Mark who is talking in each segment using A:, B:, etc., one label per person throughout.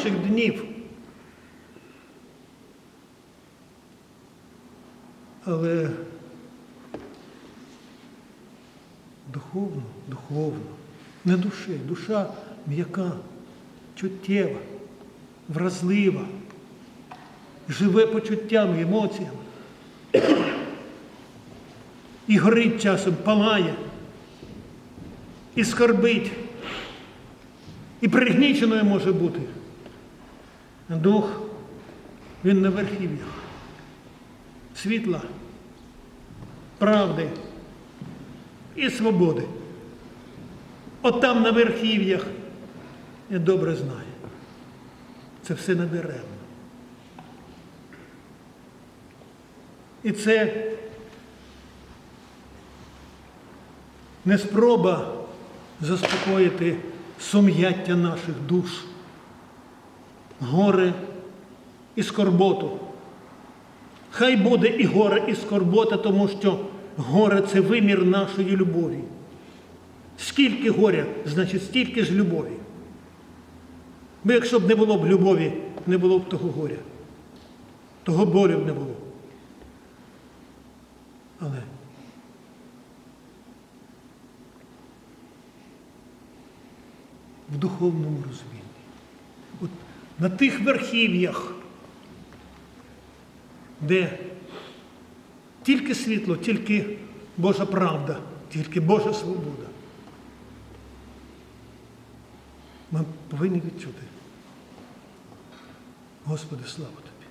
A: наших днів. Але духовно, духовно, не душі, душа м'яка, чуттєва, вразлива, живе почуттями, емоціями. І горить часом, палає, і скорбить, і пригніченою може бути. Дух, він на верхів'ях. Світла, правди і свободи. От там на верхів'ях я добре знаю. Це все надаремно. І це не спроба заспокоїти сум'яття наших душ, горе і скорботу. Хай буде і горе, і скорбота, тому що горе це вимір нашої любові. Скільки горя, значить, стільки ж любові. Бо якщо б не було б любові, не було б того горя, того болю б не було. Але в духовному розумінні. На тих верхів'ях, де тільки світло, тільки Божа правда, тільки Божа свобода. Ми повинні відчути. Господи, слава Тобі.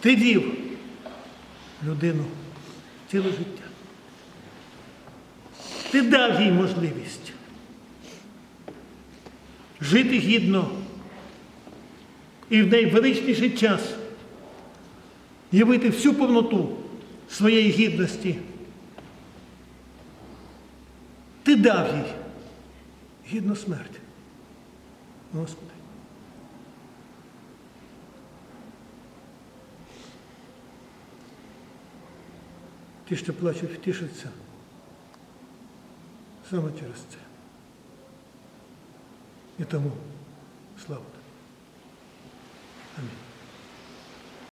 A: Ти вів людину ціле життя. Ти дав їй можливість жити гідно і в найвеличніший час явити всю повноту своєї гідності. Ти дав їй гідну смерть. Господи. Ті, що плачуть, втішаться саме через це. І тому слава тобі. Амінь.